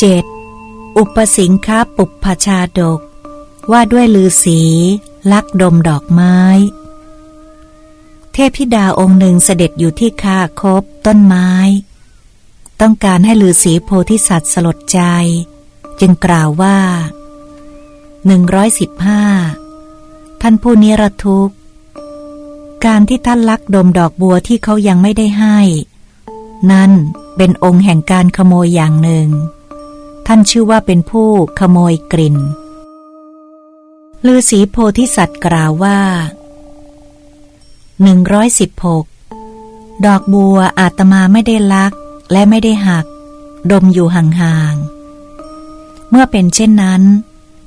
เจ็ดอุปสิงคปุปพชาดก ว่าด้วยลือสี ลักดมดอกไม้ เทพธิดาองค์หนึ่งเสด็จอยู่ที่คาคบต้นไม้ ต้องการให้ลือสีโพธิสัตว์สลดใจ จึงกล่าวว่าหนึ่งร้อยสิบห้าท่านผู้นิรทุกข์ การที่ท่านลักดมดอกบัวที่เขายังไม่ได้ให้ นั่นเป็นองค์แห่งการขโมยอย่างหนึ่ง ท่านชื่อว่าเป็นผู้ขโมยกลิ่นฤาษีโพธิสัตว์กล่าวว่าหนึ่งร้อยสิบหกดอกบัวอาตมาไม่ได้ลักและไม่ได้หัก ดมอยู่ห่างๆ เมื่อเป็นเช่นนั้น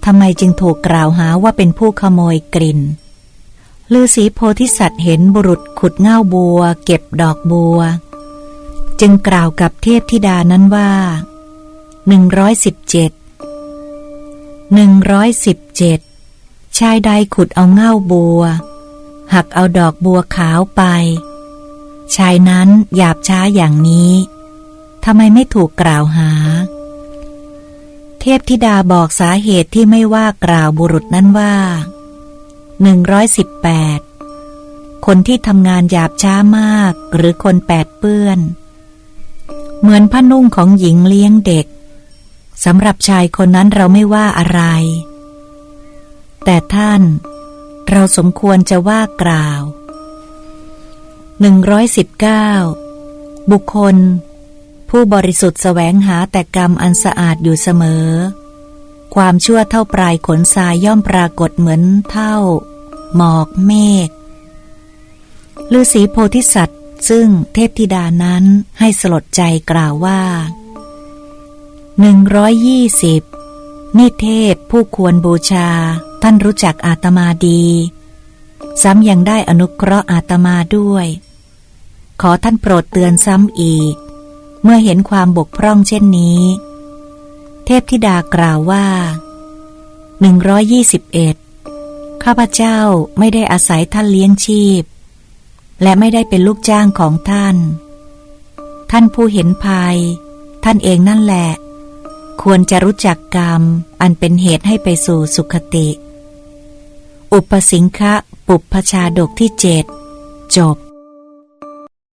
ทำไมจึงถูกกล่าวหาว่าเป็นผู้ขโมยกลิ่นฤาษีโพธิสัตว์เห็นบุรุษขุดเง่าบัว เก็บดอกบัว จึงกล่าวกับเทพธิดานั้นว่า หนึ่งร้อยสิบเจ็ดหนึ่งร้อยสิบเจ็ดชายใดขุดเอาเง่าบัว หักเอาดอกบัวขาวไป ชายนั้นหยาบช้าอย่างนี้ทำไมไม่ถูกกล่าวหา เทพธิดาบอกสาเหตุที่ไม่ว่ากล่าวบุรุษนั้นว่าหนึ่งร้อยสิบแปดคนที่ทำงานหยาบช้ามากหรือคนแปดเปื้อน เหมือนผ้านุ่งของหญิงเลี้ยงเด็ก สำหรับชายคนนั้นเราไม่ว่าอะไร แต่ท่าน เราสมควรจะว่ากล่าวหนึ่งร้อยสิบเก้าบุคคล ผู้บริสุทธิ์แสวงหาแต่กรรมอันสะอาดอยู่เสมอ ความชั่วเท่าปลายขนทรายย่อมปรากฏเหมือนเท่า หมอกเมฆฤาษีโพธิสัตว์ ซึ่งเทพธิดานั้นให้สลดใจกล่าวว่า หนึ่งร้อยยี่สิบนี่เทพผู้ควรบูชา ท่านรู้จักอาตมาดี ซ้ำยังได้อนุเคราะห์อาตมาด้วย ขอท่านโปรดเตือนซ้ำอีก เมื่อเห็นความบกพร่องเช่นนี้ เทพธิดากล่าวว่าหนึ่งร้อยยี่สิบเอ็ดข้าพเจ้าไม่ได้อาศัยท่านเลี้ยงชีพ และไม่ได้เป็นลูกจ้างของท่าน ท่านผู้เห็นภัย ท่านเองนั่นแหละ ควรจะรู้จักกรรม อันเป็นเหตุให้ไปสู่สุขติ อุปสิงคะ ปุปพชาดกที่เจ็ดจบ